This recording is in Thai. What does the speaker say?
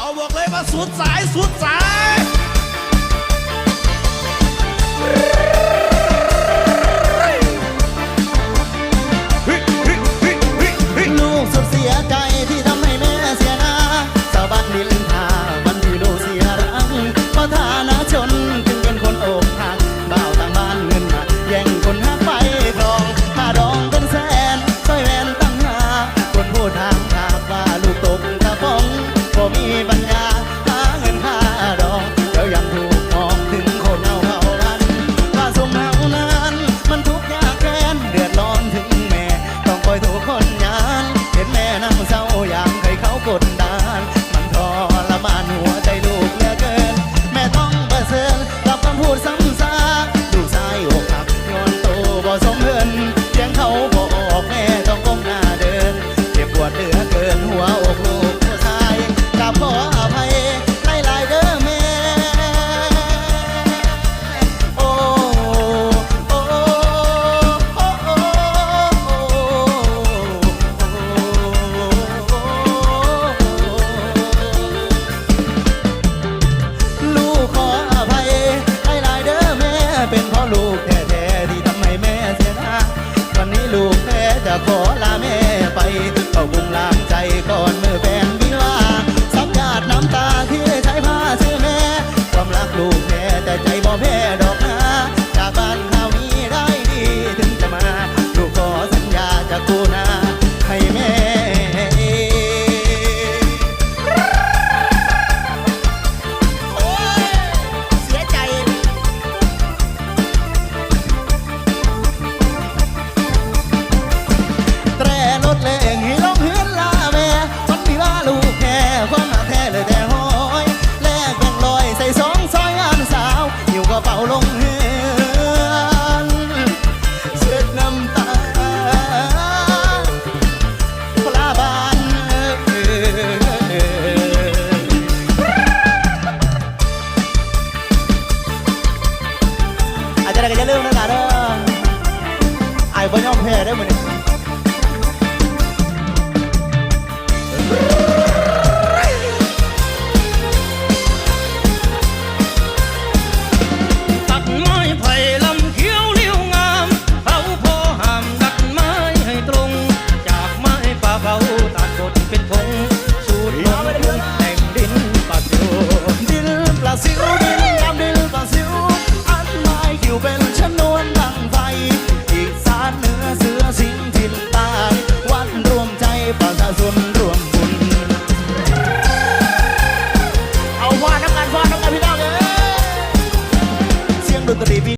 เอาบอกเลยว่าสุดสายสุดสาย เศร้าอย่างเคยเขากดดันมันทรมานหัวใจลูกเหลือเกิน แม่ต้องเบอร์เซินกับคำพูดซ้ำซากลูกชายอกหักย้อนโตบ่สมะขอลาแม่ไปเข้าบุงล้างใจก่อนเมื่อแฟนวิวาสัมญาติน้ำตาที่ใช้ผ้าชื่อแม่ความรักลูก Yeah, mujeres, bonitas.